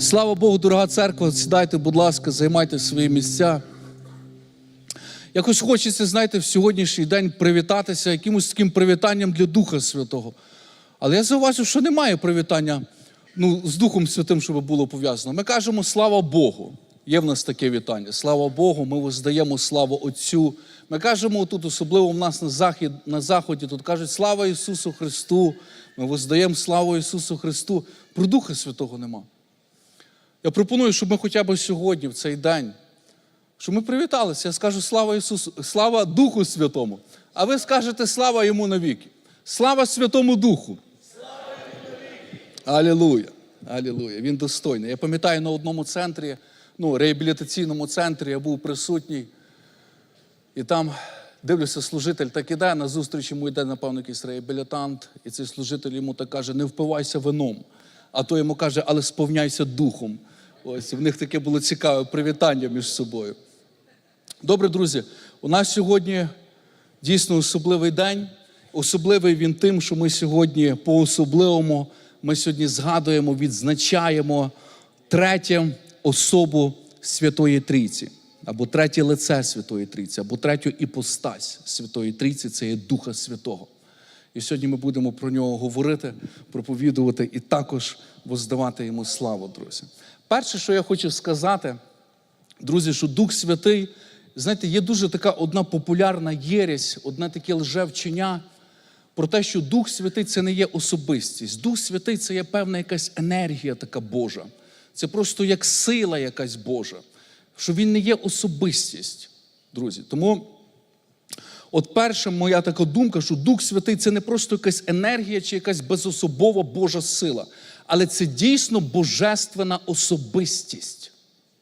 Слава Богу, дорога церква, сідайте, будь ласка, займайте свої місця. Якось хочеться, знаєте, в сьогоднішній день привітатися якимось таким привітанням для Духа Святого. Але я зауважу, що немає привітання ну, з Духом Святим, щоб було пов'язано. Ми кажемо слава Богу. Є в нас таке вітання. Слава Богу, ми воздаємо славу Отцю. Ми кажемо тут, особливо в нас на, захід, на Заході, тут кажуть слава Ісусу Христу. Ми воздаємо славу Ісусу Христу. Про Духа Святого нема. Я пропоную, щоб ми хоча б сьогодні, в цей день, щоб ми привіталися. Я скажу слава Ісусу, слава Духу Святому. А ви скажете слава Йому навіки. Слава Святому Духу. Алілуя. Алілуя. Він достойний. Я пам'ятаю на одному центрі, ну, реабілітаційному центрі, я був присутній. І там дивлюся, служитель так іде, на зустріч йому йде, напевно, якийсь реабілітант, і цей служитель йому так каже: не впивайся вином. А той йому каже, але сповняйся духом. Ось в них таке було цікаве привітання між собою. Добре, друзі, у нас сьогодні дійсно особливий день. Особливий він тим, що ми сьогодні по-особливому ми сьогодні згадуємо, відзначаємо третю особу Святої Трійці, або третє лице Святої Трійці, або третю іпостась Святої Трійці це є Духа Святого. І сьогодні ми будемо про нього говорити, проповідувати і також воздавати йому славу, друзі. Перше, що я хочу сказати, друзі, що Дух Святий, знаєте, є дуже така одна популярна єресь, одне таке лжевчення про те, що Дух Святий це не є особистість. Дух Святий це є певна якась енергія така Божа. Це просто як сила якась Божа, що він не є особистість, друзі. Тому. От перша моя така думка, що Дух Святий це не просто якась енергія чи якась безособова Божа сила, але це дійсно божественна особистість.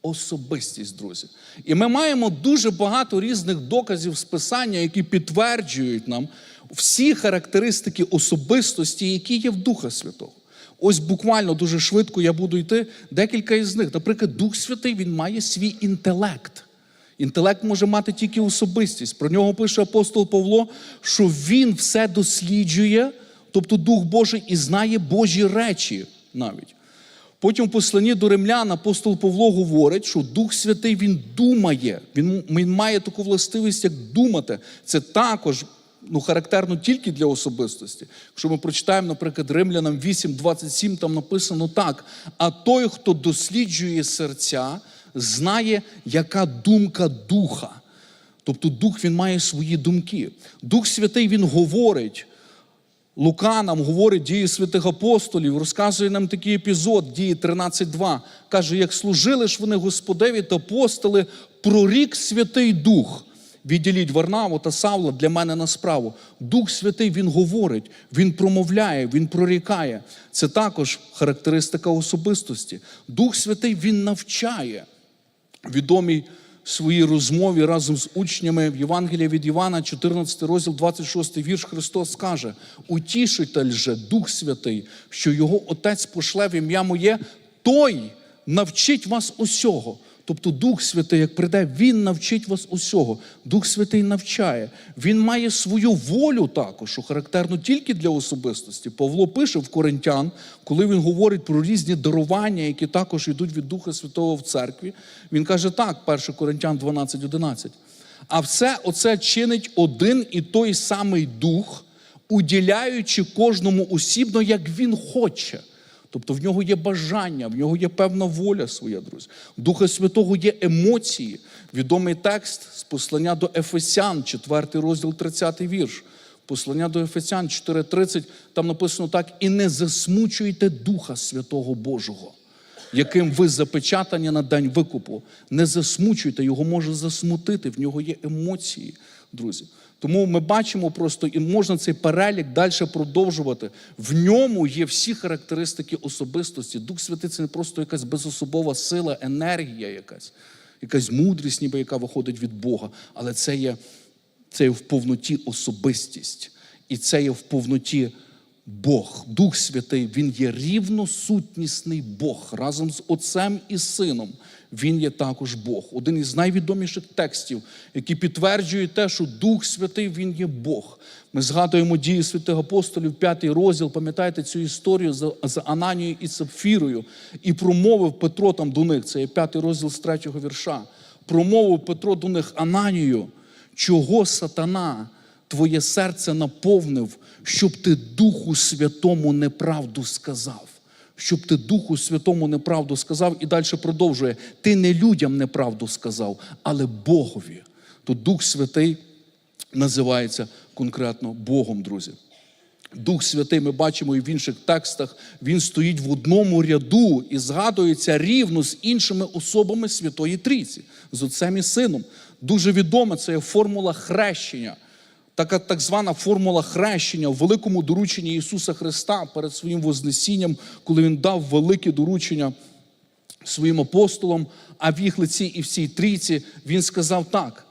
Особистість, друзі. І ми маємо дуже багато різних доказів з Писання, які підтверджують нам всі характеристики особистості, які є в Духа Святого. Ось буквально дуже швидко я буду йти декілька із них. Наприклад, Дух Святий він має свій інтелект. Інтелект може мати тільки особистість. Про нього пише апостол Павло, що він все досліджує, тобто Дух Божий, і знає Божі речі навіть. Потім в посланні до римлян апостол Павло говорить, що Дух Святий він думає, він, він має таку властивість, як думати. Це також ну, характерно тільки для особистості. Якщо ми прочитаємо, наприклад, Римлянам 8.27, там написано так: а той, хто досліджує серця, знає, яка думка духа. Тобто дух він має свої думки. Дух Святий він говорить. Лука нам говорить дії святих апостолів, розказує нам такий епізод, дії 13.2. Каже, як служили ж вони Господеві та апостоли, прорік Святий Дух. Відділіть Варнаву та Савла для мене на справу. Дух Святий Він говорить, Він промовляє, Він прорікає. Це також характеристика особистості. Дух Святий Він навчає. Відомій своїй розмові разом з учнями в Євангелії від Івана, 14 розділ, 26 вірш Христос каже: Утішитель же Дух Святий, що його Отець пошле в ім'я моє, той навчить вас усього. Тобто Дух Святий, як прийде, Він навчить вас усього. Дух Святий навчає. Він має свою волю також, що характерно тільки для особистості. Павло пише в Коринтян, коли він говорить про різні дарування, які також йдуть від Духа Святого в церкві. Він каже так, 1 Коринтян 12.11. А все оце чинить один і той самий Дух, уділяючи кожному усібно, як він хоче. Тобто в нього є бажання, в нього є певна воля своя, друзі. У Духа Святого є емоції. Відомий текст з послання до Ефесян, 4 розділ, 30 вірш. Послання до Ефесян 4:30, там написано так: і не засмучуйте Духа Святого Божого, яким ви запечатані на день викупу. Не засмучуйте, його може засмутити, в нього є емоції, друзі. Тому ми бачимо просто, і можна цей перелік далі продовжувати. В ньому є всі характеристики особистості. Дух Святий це не просто якась безособова сила, енергія, якась, якась мудрість, ніби яка виходить від Бога, але це є, це є в повноті особистість. І це є в повноті Бог, Дух Святий, Він є рівносутнісний Бог разом з Отцем і Сином. Він є також Бог. Один із найвідоміших текстів, які підтверджують те, що Дух Святий Він є Бог. Ми згадуємо дії святих апостолів, п'ятий розділ. Пам'ятаєте цю історію з Ананією і Сапфірою. І промовив Петро там до них. Це є п'ятий розділ з третього вірша. Промовив Петро до них Ананію, чого сатана твоє серце наповнив, щоб ти Духу Святому неправду сказав. Щоб ти Духу Святому неправду сказав, і далі продовжує: ти не людям неправду сказав, але Богові. То Дух Святий називається конкретно Богом, друзі. Дух Святий, ми бачимо і в інших текстах, він стоїть в одному ряду і згадується рівно з іншими особами Святої Трійці, з Отцем і Сином. Дуже відома це є формула хрещення. Така так звана формула хрещення в великому дорученні Ісуса Христа перед своїм Вознесінням, коли Він дав велике доручення своїм апостолам, а в їх лиці і всій трійці він сказав так.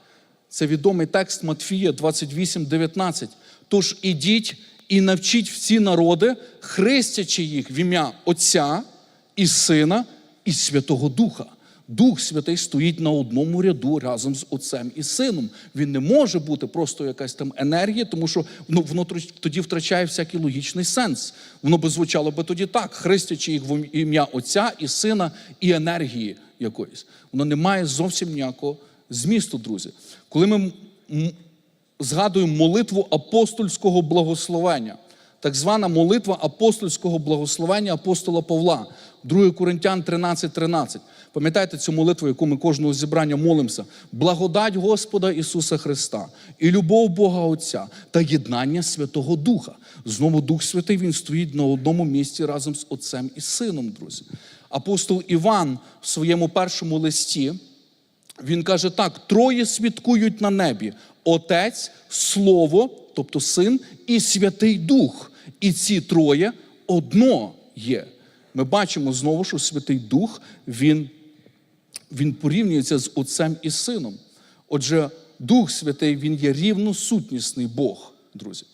Це відомий текст Матфія 28, 19. Тож ідіть і навчіть всі народи, хрестячи їх в ім'я Отця і Сина і Святого Духа. Дух Святий стоїть на одному ряду разом з Отцем і Сином. Він не може бути просто якась там енергія, тому що ну, воно тоді втрачає всякий логічний сенс. Воно би звучало би тоді так: хрестячи їх в ім'я Отця і Сина і енергії якоїсь. Воно не має зовсім ніякого змісту, друзі. Коли ми згадуємо молитву апостольського благословення, так звана молитва апостольського благословення апостола Павла, 2 Коринтян 13, 13. Пам'ятаєте цю молитву, яку ми кожного зібрання молимося? Благодать Господа Ісуса Христа і любов Бога Отця та єднання Святого Духа. Знову Дух Святий Він стоїть на одному місці разом з Отцем і Сином, друзі. Апостол Іван в своєму першому листі. Він каже так: троє свідкують на небі: Отець, Слово, тобто Син, і Святий Дух. І ці троє одно є. Ми бачимо знову, що Святий Дух він, він порівнюється з Отцем і Сином. Отже, Дух Святий Він є рівносутнісний Бог, друзі.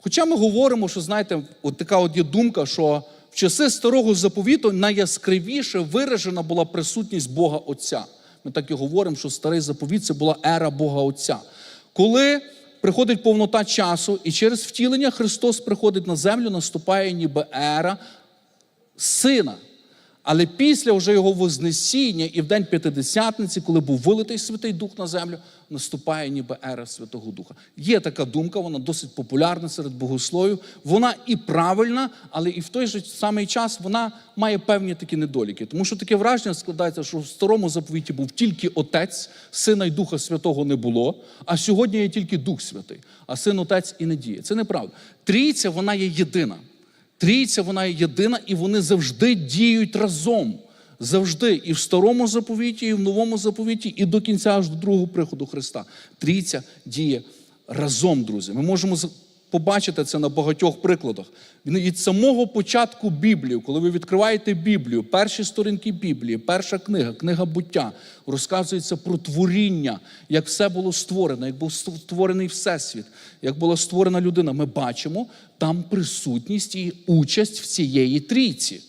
Хоча ми говоримо, що знаєте, от така от є думка, що в часи старого заповіту найяскравіше виражена була присутність Бога Отця. Ми так і говоримо, що старий заповіт це була ера Бога Отця. Коли приходить повнота часу, і через втілення Христос приходить на землю, наступає ніби ера сина. Але після вже його вознесіння і в день П'ятидесятниці, коли був вилитий Святий Дух на землю, наступає ніби ера Святого Духа. Є така думка, вона досить популярна серед богословів. Вона і правильна, але і в той же самий час вона має певні такі недоліки. Тому що таке враження складається, що в старому заповіті був тільки Отець, Сина і Духа Святого не було, а сьогодні є тільки Дух Святий, а син Отець і не діє. Це неправда. Трійця вона є єдина. Трійця вона є єдина, і вони завжди діють разом. Завжди і в старому заповіті, і в новому заповіті, і до кінця аж до другого приходу Христа. Трійця діє разом, друзі. Ми можемо побачити це на багатьох прикладах. Від самого початку Біблії, коли ви відкриваєте Біблію, перші сторінки Біблії, перша книга, книга буття, розказується про творіння, як все було створено, як був створений Всесвіт, як була створена людина. Ми бачимо там присутність і участь всієї трійці.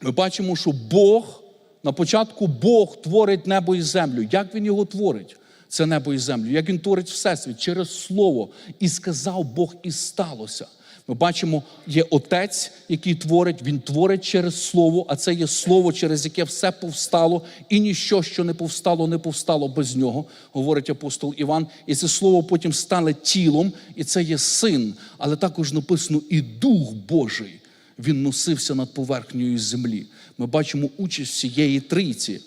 Ми бачимо, що Бог на початку Бог творить небо і землю. Як він його творить? Це небо і землю. Як він творить всесвіт через слово. І сказав Бог, і сталося. Ми бачимо, є отець, який творить, він творить через слово, а це є слово, через яке все повстало, і ніщо, що не повстало, не повстало без нього, говорить апостол Іван. І це слово потім стане тілом, і це є син. Але також написано і Дух Божий. Він носився над поверхнею землі. Ми бачимо участь всієї трійці.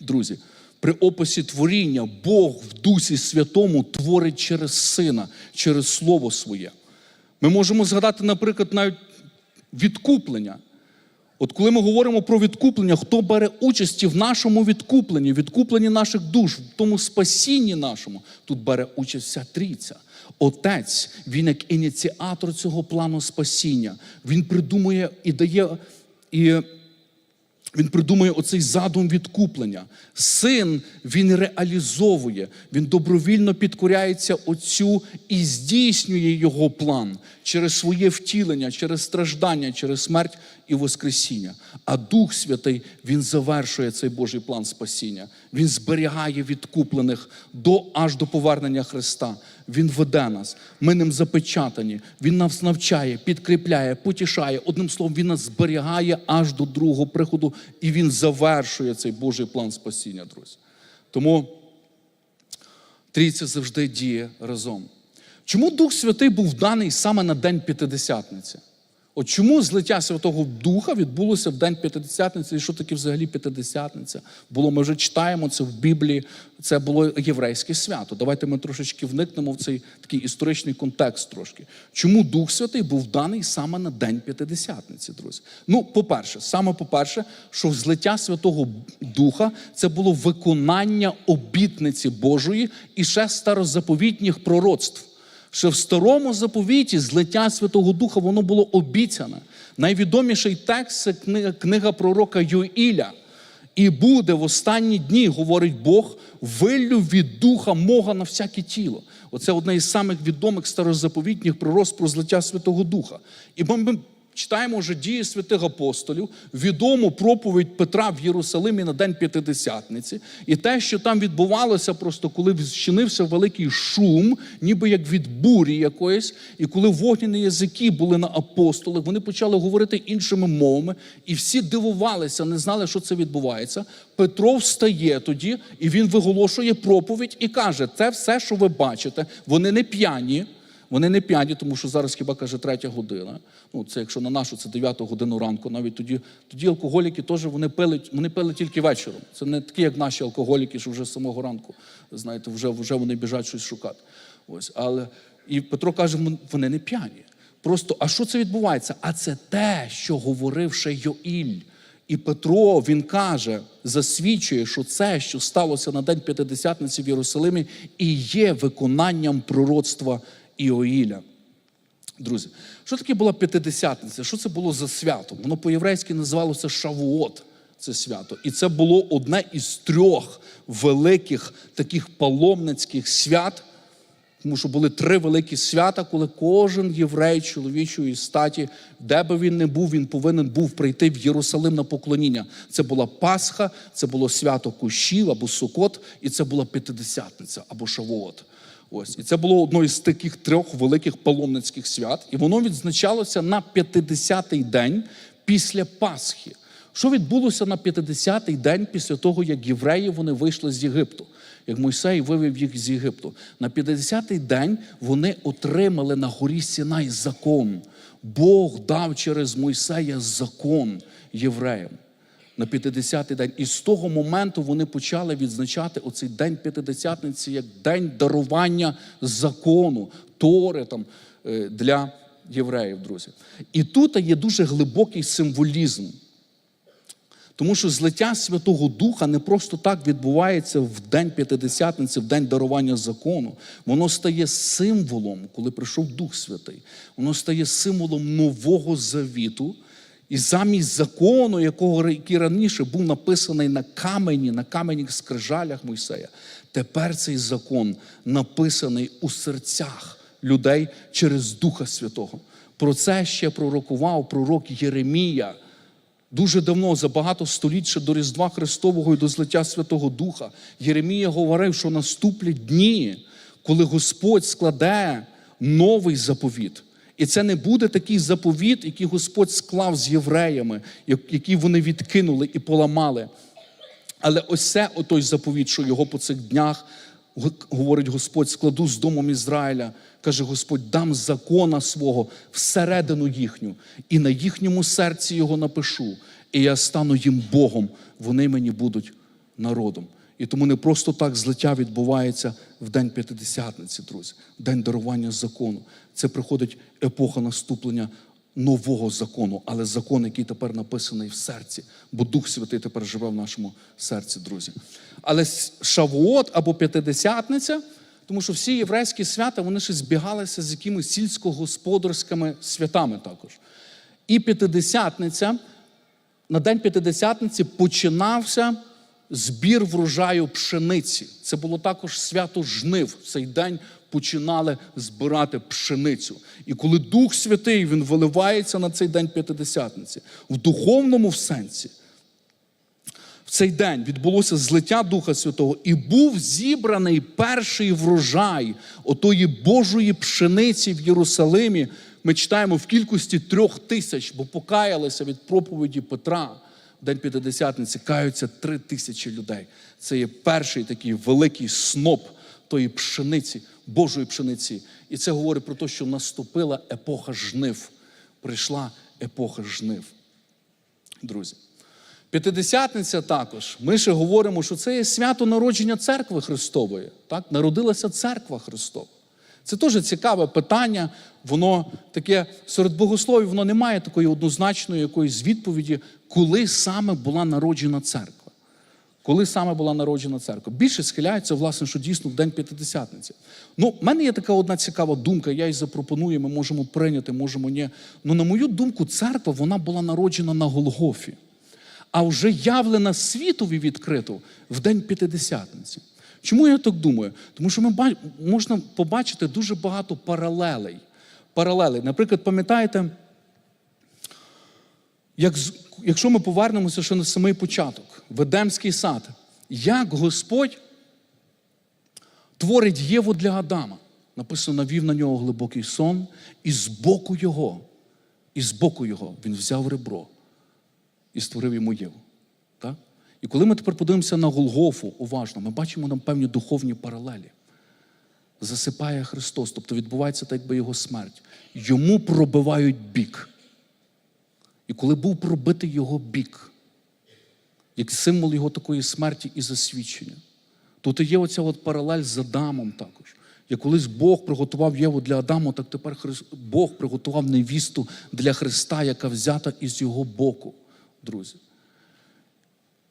Друзі, при описі творіння Бог в Дусі Святому творить через Сина, через Слово Своє. Ми можемо згадати, наприклад, навіть відкуплення. От коли ми говоримо про відкуплення, хто бере участь в нашому відкупленні, відкупленні наших душ, в тому спасінні нашому, тут бере участь вся трійця. Отець, він як ініціатор цього плану спасіння. Він придумує і дає і Він придумує оцей задум відкуплення. Син він реалізовує, він добровільно підкоряється Отцю і здійснює його план через своє втілення, через страждання, через смерть і Воскресіння. А Дух Святий він завершує цей Божий план спасіння. Він зберігає відкуплених до аж до повернення Христа. Він веде нас, ми ним запечатані. Він нас навчає, підкріпляє, потішає. Одним словом, він нас зберігає аж до другого приходу, і він завершує цей Божий план спасіння, друзі. Тому трійця завжди діє разом. Чому Дух Святий був даний саме на День П'ятидесятниці? От чому злиття Святого Духа відбулося в День П'ятидесятниці, і що таке взагалі П'ятидесятниця? Було, ми вже читаємо це в Біблії, це було єврейське свято. Давайте ми трошечки вникнемо в цей такий історичний контекст трошки. Чому Дух Святий був даний саме на День П'ятидесятниці, друзі? Ну, по-перше, саме по-перше, що злиття Святого Духа це було виконання обітниці Божої і ще старозаповітніх пророцтв. Що в старому заповіті злиття Святого Духа воно було обіцяне. Найвідоміший текст це книга, книга пророка Юїля. І буде в останні дні, говорить Бог, виллю від духа мога на всяке тіло. Оце одне із самих відомих старозаповітніх пророст про злиття Святого Духа. І ми читаємо вже дії святих апостолів, відому проповідь Петра в Єрусалимі на День П'ятидесятниці, і те, що там відбувалося, просто коли зчинився великий шум, ніби як від бурі якоїсь, і коли вогняні язики були на апостолах, вони почали говорити іншими мовами, і всі дивувалися, не знали, що це відбувається. Петро встає тоді, і він виголошує проповідь і каже: це все, що ви бачите, вони не п'яні. Вони не п'яні, тому що зараз хіба каже третя година. Ну, це якщо на нашу, це 9 годину ранку. Навіть тоді тоді алкоголіки теж вони пили, вони пили тільки вечором. Це не такі, як наші алкоголіки, що вже з самого ранку, знаєте, вже вже вони біжать щось шукати. Ось, але і Петро каже, вони не п'яні. Просто, а що це відбувається? А це те, що говорив ще Йоїль. І Петро він каже, засвідчує, що це, що сталося на день П'ятидесятниці в Єрусалимі, і є виконанням пророцтва Іоїля. Друзі, що таке була п'ятидесятниця? Що це було за свято? Воно по-єврейськи називалося Шавуот, це свято. І це було одне із трьох великих таких паломницьких свят, тому що були три великі свята, коли кожен єврей чоловічої статі, де би він не був, він повинен був прийти в Єрусалим на поклоніння. Це була Пасха, це було свято Кущів або Сукот, і це була П'ятидесятниця або Шавуот. Ось і це було одно із таких трьох великих паломницьких свят, і воно відзначалося на 50-й день після Пасхи. Що відбулося на 50-й день після того, як євреї вони вийшли з Єгипту? Як Мойсей вивів їх з Єгипту. На 50-й день вони отримали на горі Сінай закон. Бог дав через Мойсея закон євреям на 50-й день. І з того моменту вони почали відзначати оцей день п'ятидесятниці як день дарування закону, тори там, е, для євреїв, друзі. І тут є дуже глибокий символізм. Тому що злиття Святого Духа не просто так відбувається в День П'ятидесятниці, в день дарування закону. Воно стає символом, коли прийшов Дух Святий. Воно стає символом нового завіту. І замість закону, якого який раніше був написаний на камені, на каменних скрижалях Мойсея, тепер цей закон написаний у серцях людей через Духа Святого. Про це ще пророкував пророк Єремія. Дуже давно, за багато століть ще до Різдва Христового і до злиття Святого Духа, Єремія говорив, що наступлять дні, коли Господь складе новий заповіт. І це не буде такий заповіт, який Господь склав з євреями, який вони відкинули і поламали. Але ось це отой заповіт, що його по цих днях, говорить Господь, складу з домом Ізраїля. Каже Господь, дам закона свого всередину їхню, і на їхньому серці його напишу, і я стану їм Богом, вони мені будуть народом. І тому не просто так злиття відбувається в День П'ятидесятниці, друзі, день дарування закону. Це приходить епоха наступлення нового закону, але закон, який тепер написаний в серці, бо Дух Святий тепер живе в нашому серці, друзі. Але Шавуот або П'ятидесятниця, тому що всі єврейські свята вони ще збігалися з якимись сільськогосподарськими святами також. І П'ятидесятниця на День П'ятидесятниці починався збір врожаю пшениці. Це було також свято жнив. В цей день починали збирати пшеницю. І коли Дух Святий він виливається на цей день П'ятидесятниці, в духовному сенсі, в цей день відбулося злиття Духа Святого, і був зібраний перший врожай отої Божої пшениці в Єрусалимі. Ми читаємо в кількості трьох тисяч, бо покаялися від проповіді Петра. День П'ятидесятниці каються три тисячі людей. Це є перший такий великий сноп тої пшениці, Божої пшениці. І це говорить про те, що наступила епоха жнив. Прийшла епоха жнив. Друзі. П'ятидесятниця також. Ми ще говоримо, що це є свято народження церкви Христової. Так? Народилася церква Христова. Це теж цікаве питання. Воно таке серед богословів, воно не має такої однозначної якоїсь відповіді, коли саме була народжена церква. Коли саме була народжена церква? Більше схиляється, власне, що дійсно в День П'ятидесятниці. Ну, в мене є така одна цікава думка, я її запропоную, ми можемо прийняти, можемо ні. Ну, на мою думку, церква вона була народжена на Голгофі а вже явлена світові відкрито в День П'ятидесятниці. Чому я так думаю? Тому що ми можна побачити дуже багато паралелей. Паралелей. Наприклад, пам'ятаєте, як, якщо ми повернемося ще на самий початок, в Едемський сад, як Господь творить Єву для Адама. Написано, навів на нього глибокий сон, і з боку його, і з боку його він взяв ребро і створив йому Єву. Так? І коли ми тепер подивимося на Голгофу уважно, ми бачимо там певні духовні паралелі. Засипає Христос, тобто відбувається так, якби його смерть. Йому пробивають бік. І коли був пробитий його бік, як символ його такої смерті і засвідчення, тут є оця от паралель з Адамом також. Як колись Бог приготував Єву для Адаму, так тепер Бог приготував невісту для Христа, яка взята із його боку, друзі.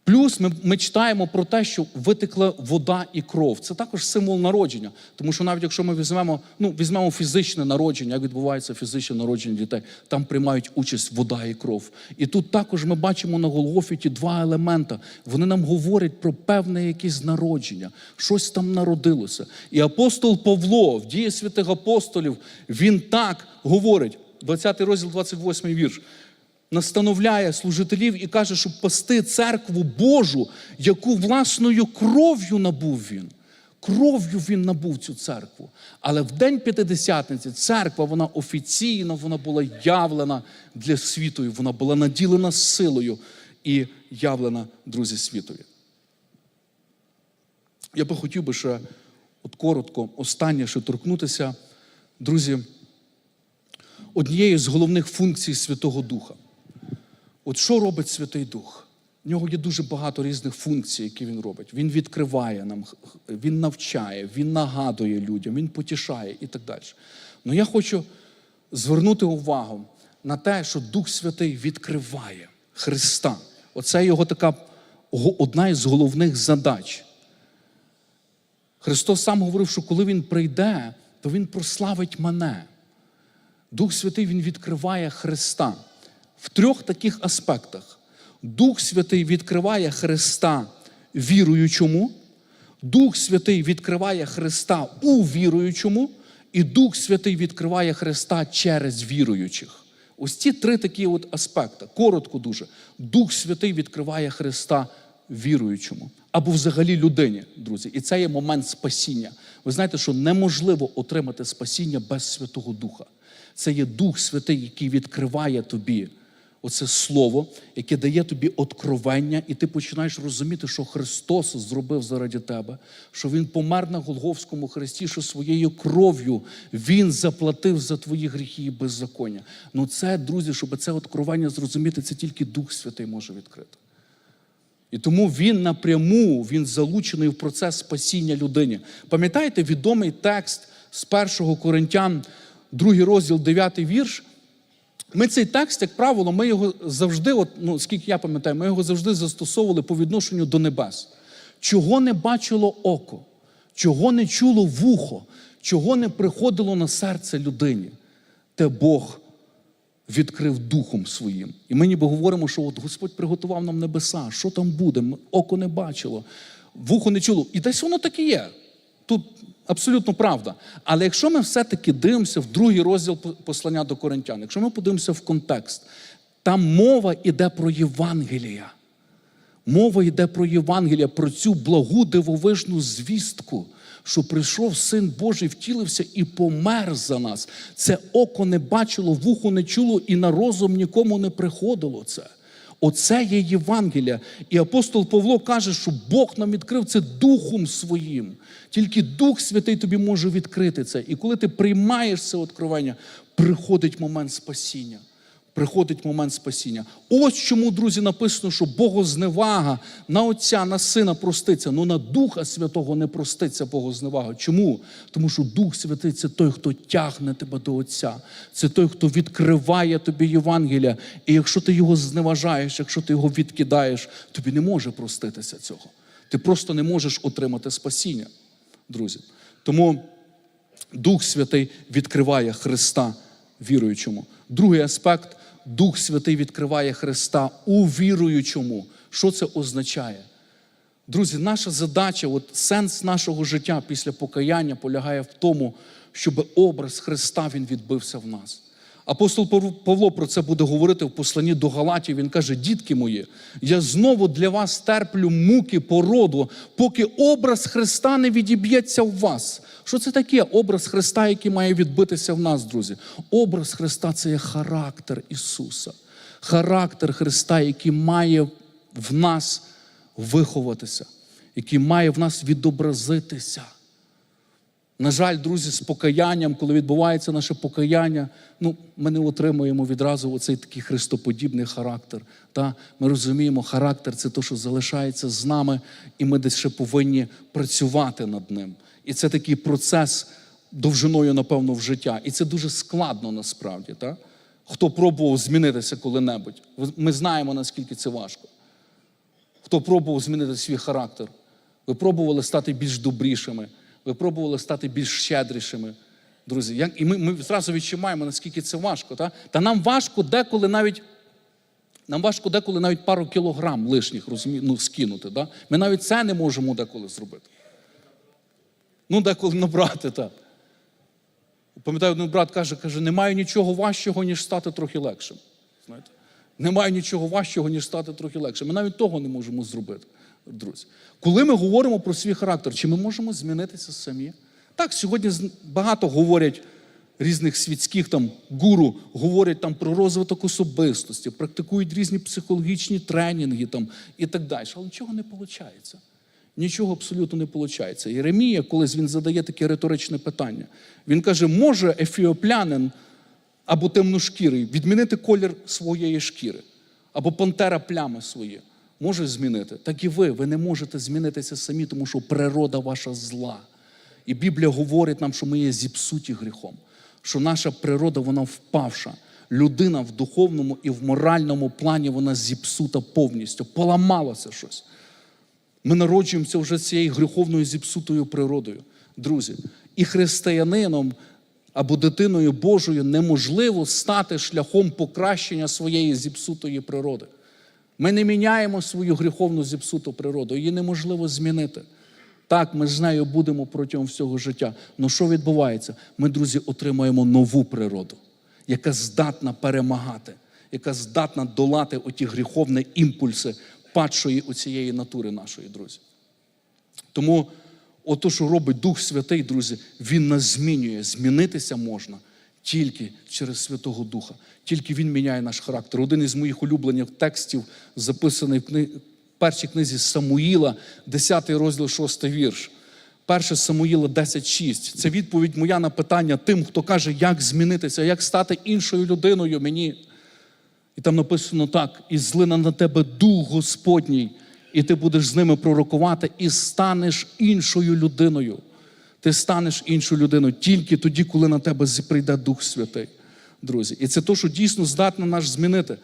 Плюс ми, ми читаємо про те, що витекла вода і кров. Це також символ народження. Тому що навіть якщо ми візьмемо, ну, візьмемо фізичне народження, як відбувається фізичне народження дітей, там приймають участь вода і кров. І тут також ми бачимо на Голгофі ті два елемента. Вони нам говорять про певне якесь народження, щось там народилося. І апостол Павло в дії святих апостолів, він так говорить, 20 розділ, 28 вірш настановляє служителів і каже, щоб пасти церкву Божу, яку власною кров'ю набув він. Кров'ю він набув цю церкву. Але в день П'ятидесятниці церква, вона офіційно вона була явлена для світу, вона була наділена силою і явлена, друзі, світові. Я би хотів би ще от коротко, останнє ще торкнутися, друзі, однієї з головних функцій Святого Духа. От що робить Святий Дух? В нього є дуже багато різних функцій, які він робить. Він відкриває нам, він навчає, він нагадує людям, він потішає і так далі. Ну я хочу звернути увагу на те, що Дух Святий відкриває Христа. Оце його така одна із головних задач. Христос сам говорив, що коли Він прийде, то Він прославить мене. Дух Святий Він відкриває Христа в трьох таких аспектах. Дух Святий відкриває Христа віруючому, Дух Святий відкриває Христа у віруючому, і Дух Святий відкриває Христа через віруючих. Ось ці три такі от аспекти. Коротко дуже. Дух Святий відкриває Христа віруючому або взагалі людині, друзі. І це є момент спасіння. Ви знаєте, що неможливо отримати спасіння без Святого Духа. Це є Дух Святий, який відкриває тобі оце слово, яке дає тобі откровення, і ти починаєш розуміти, що Христос зробив заради тебе, що Він помер на Голговському хресті, що своєю кров'ю Він заплатив за твої гріхи і беззаконня. Ну це, друзі, щоб це откровення зрозуміти, це тільки Дух Святий може відкрити. І тому він напряму він залучений в процес спасіння людині. Пам'ятаєте відомий текст з 1 Коринтян, 2 розділ, 9 вірш. Ми цей текст, як правило, ми його завжди, от, ну, скільки я пам'ятаю, ми його завжди застосовували по відношенню до небес. Чого не бачило око, чого не чуло вухо, чого не приходило на серце людині, те Бог відкрив духом своїм. І ми ніби говоримо, що от Господь приготував нам небеса, що там буде, око не бачило, вухо не чуло. І десь воно так і є. Тут абсолютно правда. Але якщо ми все-таки дивимося в другий розділ послання до Коринтян, якщо ми подивимося в контекст, там мова йде про Євангелія. Мова йде про Євангелія, про цю благу дивовижну звістку, що прийшов Син Божий, втілився і помер за нас. Це око не бачило, вухо не чуло, і на розум нікому не приходило це. Оце є Євангелія. І апостол Павло каже, що Бог нам відкрив це Духом Своїм. Тільки Дух Святий тобі може відкрити це. І коли ти приймаєш це відкривання, приходить момент спасіння приходить момент спасіння. Ось чому, друзі, написано, що Богозневага на Отця, на Сина проститься, але на Духа Святого не проститься Богозневага. Чому? Тому що Дух Святий це той, хто тягне тебе до Отця, це той, хто відкриває тобі Євангелія. І якщо ти його зневажаєш, якщо ти його відкидаєш, тобі не може проститися цього. Ти просто не можеш отримати спасіння, друзі. Тому Дух Святий відкриває Христа віруючому. Другий аспект Дух Святий відкриває Христа у віруючому. Що це означає? Друзі, наша задача, от сенс нашого життя після покаяння полягає в тому, щоб образ Христа він відбився в нас. Апостол Павло про це буде говорити в посланні до Галатів. Він каже: дітки мої, я знову для вас терплю муки породу, поки образ Христа не відіб'ється в вас. Що це таке? Образ Христа, який має відбитися в нас, друзі. Образ Христа це є характер Ісуса. Характер Христа, який має в нас виховатися, який має в нас відобразитися. На жаль, друзі, з покаянням, коли відбувається наше покаяння, ну, ми не отримуємо відразу оцей такий христоподібний характер. Та? Ми розуміємо, характер це те, що залишається з нами, і ми десь ще повинні працювати над ним. І це такий процес довжиною, напевно, в життя. І це дуже складно насправді. Та? Хто пробував змінитися коли-небудь? Ми знаємо, наскільки це важко. Хто пробував змінити свій характер? Ви пробували стати більш добрішими, ви пробували стати більш щедрішими. Друзі, як, і ми, ми зразу відчуваємо, наскільки це важко. Та? та нам важко деколи навіть. Нам важко деколи навіть пару кілограм лишніх розумі... ну, скинути. Да? Ми навіть це не можемо деколи зробити. Ну, деколи набрати так. Пам'ятаю, один брат каже, каже, немає нічого важчого, ніж стати трохи легшим. Знаєте? Немає нічого важчого, ніж стати трохи легшим. Ми навіть того не можемо зробити, друзі. Коли ми говоримо про свій характер, чи ми можемо змінитися самі? Так, сьогодні багато говорять різних світських там гуру, говорять там про розвиток особистості, практикують різні психологічні тренінги там, і так далі. Але нічого не виходить. Нічого абсолютно не виходить. Єремія, колись він задає таке риторичне питання. Він каже: може ефіоплянин або темношкірий відмінити колір своєї шкіри, або пантера плями свої. Може змінити. Так і ви, ви не можете змінитися самі, тому що природа ваша зла. І Біблія говорить нам, що ми є зіпсуті гріхом, що наша природа вона впавша. Людина в духовному і в моральному плані вона зіпсута повністю, поламалося щось. Ми народжуємося вже цією гріховною зіпсутою природою. Друзі, і християнином або дитиною Божою неможливо стати шляхом покращення своєї зіпсутої природи. Ми не міняємо свою гріховну зіпсуту природу, її неможливо змінити. Так, ми з нею будемо протягом всього життя. Але що відбувається? Ми, друзі, отримаємо нову природу, яка здатна перемагати, яка здатна долати оті гріховні імпульси падшої оцієї натури нашої, друзі. Тому ото, що робить Дух Святий, друзі, Він нас змінює. Змінитися можна тільки через Святого Духа. Тільки Він міняє наш характер. Один із моїх улюблених текстів, записаний в першій книзі Самуїла, 10 розділ, 6 вірш. 1 Самуїла 10.6. Це відповідь моя на питання тим, хто каже, як змінитися, як стати іншою людиною мені. І там написано так: і злина на тебе дух Господній, і ти будеш з ними пророкувати, і станеш іншою людиною. Ти станеш іншою людиною тільки тоді, коли на тебе прийде Дух Святий, друзі. І це те, що дійсно здатно нас змінити.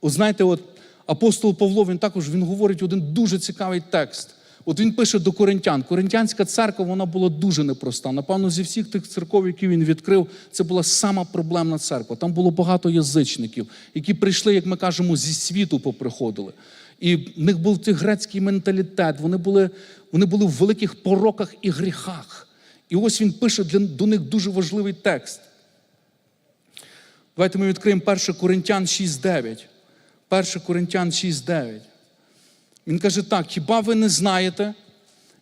От знаєте, от апостол Павло, він також він говорить один дуже цікавий текст. От він пише до коринтян. Коринтянська церква вона була дуже непроста. Напевно, зі всіх тих церков, які він відкрив, це була сама проблемна церква. Там було багато язичників, які прийшли, як ми кажемо, зі світу поприходили. І в них був цей грецький менталітет. Вони були, вони були в великих пороках і гріхах. І ось він пише для, до них дуже важливий текст. Давайте ми відкриємо 1 Коринтян 6.9. 1 Коринтян 6.9. Він каже так: хіба ви не знаєте,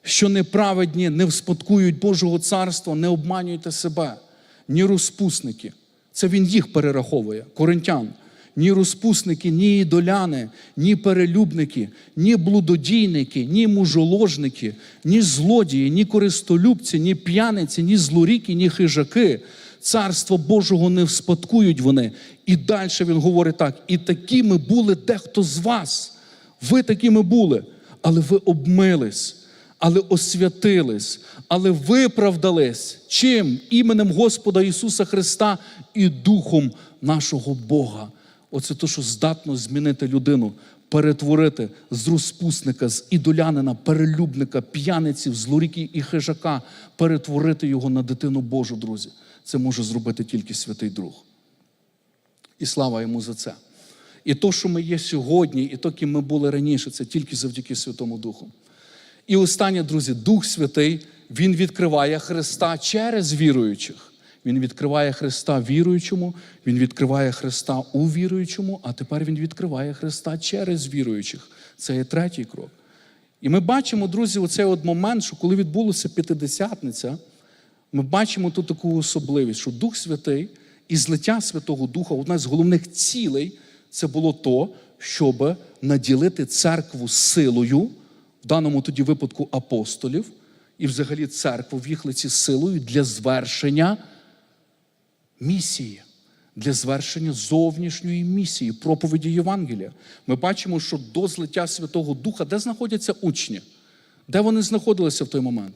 що неправедні не вспадкують Божого царства, не обманюйте себе, ні розпусники. Це він їх перераховує, коринтян. Ні розпусники, ні ідоляни, ні перелюбники, ні блудодійники, ні мужоложники, ні злодії, ні користолюбці, ні п'яниці, ні злоріки, ні хижаки. Царство Божого не вспадкують вони. І далі він говорить так: і такими були дехто з вас. Ви такими були, але ви обмились, але освятились, але виправдались чим? Іменем Господа Ісуса Христа і Духом нашого Бога. Оце те, що здатно змінити людину, перетворити з розпусника, з ідолянина, перелюбника, п'яниців, злоріки і хижака, перетворити його на дитину Божу, друзі. Це може зробити тільки святий Друг. І слава йому за це. І то, що ми є сьогодні, і то, ким ми були раніше, це тільки завдяки Святому Духу. І останнє, друзі, Дух Святий, Він відкриває Христа через віруючих. Він відкриває Христа віруючому, Він відкриває Христа у віруючому, а тепер Він відкриває Христа через віруючих. Це є третій крок. І ми бачимо, друзі, оцей от момент, що коли відбулася п'ятидесятниця, ми бачимо тут таку особливість, що Дух Святий і злиття Святого Духа, одна з головних цілей, це було то, щоб наділити церкву силою, в даному тоді випадку апостолів, і взагалі церкву їх лиці силою для звершення місії, для звершення зовнішньої місії, проповіді Євангелія. Ми бачимо, що до злиття Святого Духа, де знаходяться учні? Де вони знаходилися в той момент?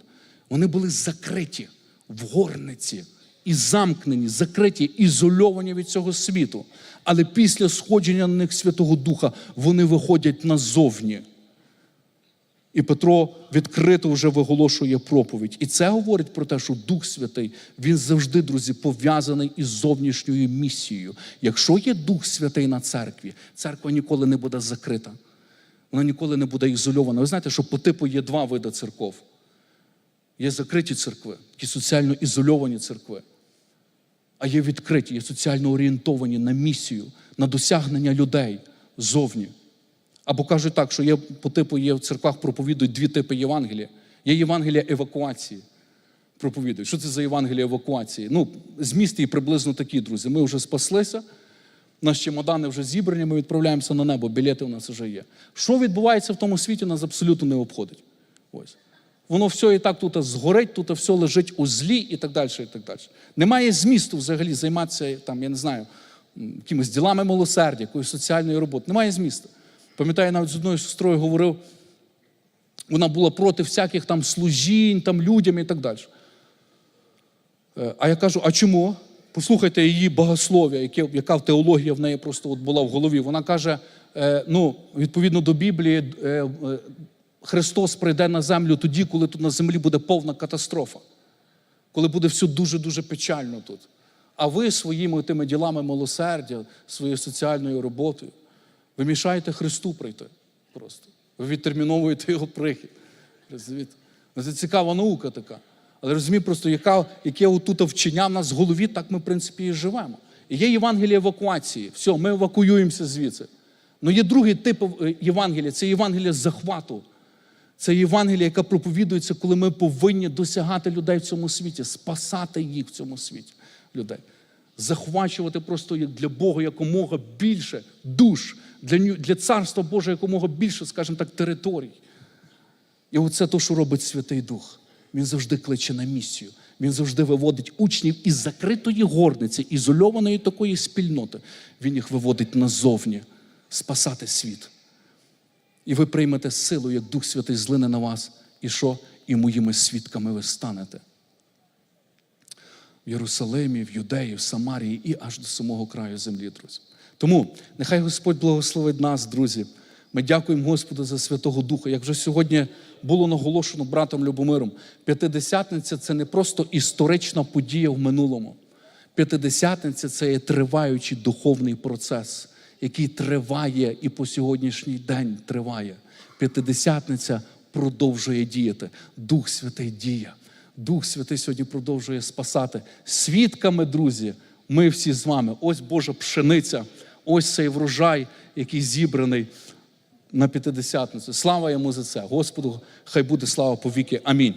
Вони були закриті в горниці і замкнені, закриті, ізольовані від цього світу. Але після сходження на них Святого Духа вони виходять назовні. І Петро відкрито вже виголошує проповідь. І це говорить про те, що Дух Святий, він завжди, друзі, пов'язаний із зовнішньою місією. Якщо є Дух Святий на церкві, церква ніколи не буде закрита. Вона ніколи не буде ізольована. Ви знаєте, що по типу є два види церков. Є закриті церкви, які соціально ізольовані церкви, а є відкриті, є соціально орієнтовані на місію, на досягнення людей зовні. Або кажуть так, що є по типу є в церквах проповідують дві типи Євангелія. Є Євангелія евакуації. Проповідують. Що це за Євангелія евакуації? Ну, зміст її приблизно такі, друзі. Ми вже спаслися, наші чемодани вже зібрані, ми відправляємося на небо, білети у нас вже є. Що відбувається в тому світі, нас абсолютно не обходить. Ось. Воно все і так тут згорить, тут все лежить у злі і так далі. і так далі. Немає змісту взагалі займатися, там, я не знаю, якимись ділами милосердя, якоюсь соціальною роботою. Немає змісту. Пам'ятаю, навіть з одною сестрою говорив, вона була проти всяких там служінь, там людям і так далі. Е, А я кажу, а чому? Послухайте її богослов'я, яка теологія в неї просто от була в голові. Вона каже: е, ну, відповідно до Біблії, е, Христос прийде на землю тоді, коли тут на землі буде повна катастрофа, коли буде все дуже-дуже печально тут. А ви своїми тими ділами милосердя, своєю соціальною роботою, ви мішаєте Христу прийти просто. Ви відтерміновуєте його прихід. Ну, Це цікава наука така. Але розумієте, просто яка, яке отут вчення в нас в голові, так ми, в принципі, і живемо. І є Євангеліє евакуації. Все, ми евакуюємося звідси. Ну є другий тип е, Євангелія це Євангелія захвату. Це Євангелія, яка проповідується, коли ми повинні досягати людей в цьому світі, спасати їх в цьому світі, людей. Захвачувати просто для Бога якомога більше душ, для, для царства Божого якомога більше, скажімо так, територій. І оце те, що робить Святий Дух. Він завжди кличе на місію. Він завжди виводить учнів із закритої горниці, ізольованої такої спільноти. Він їх виводить назовні, спасати світ. І ви приймете силу, як Дух Святий злине на вас, і що? І моїми свідками ви станете. В Єрусалимі, в Юдеї, в Самарії і аж до самого краю землі, друзі. Тому нехай Господь благословить нас, друзі, Ми дякуємо Господу за Святого Духа. Як вже сьогодні було наголошено братом Любомиром, п'ятидесятниця це не просто історична подія в минулому. П'ятидесятниця це є триваючий духовний процес, який триває і по сьогоднішній день триває. П'ятидесятниця продовжує діяти. Дух Святий діє. Дух Святий сьогодні продовжує спасати. Свідками, друзі, ми всі з вами. Ось Божа пшениця, ось цей врожай, який зібраний на п'ятидесятницю. Слава йому за це. Господу, хай буде слава по віки. Амінь.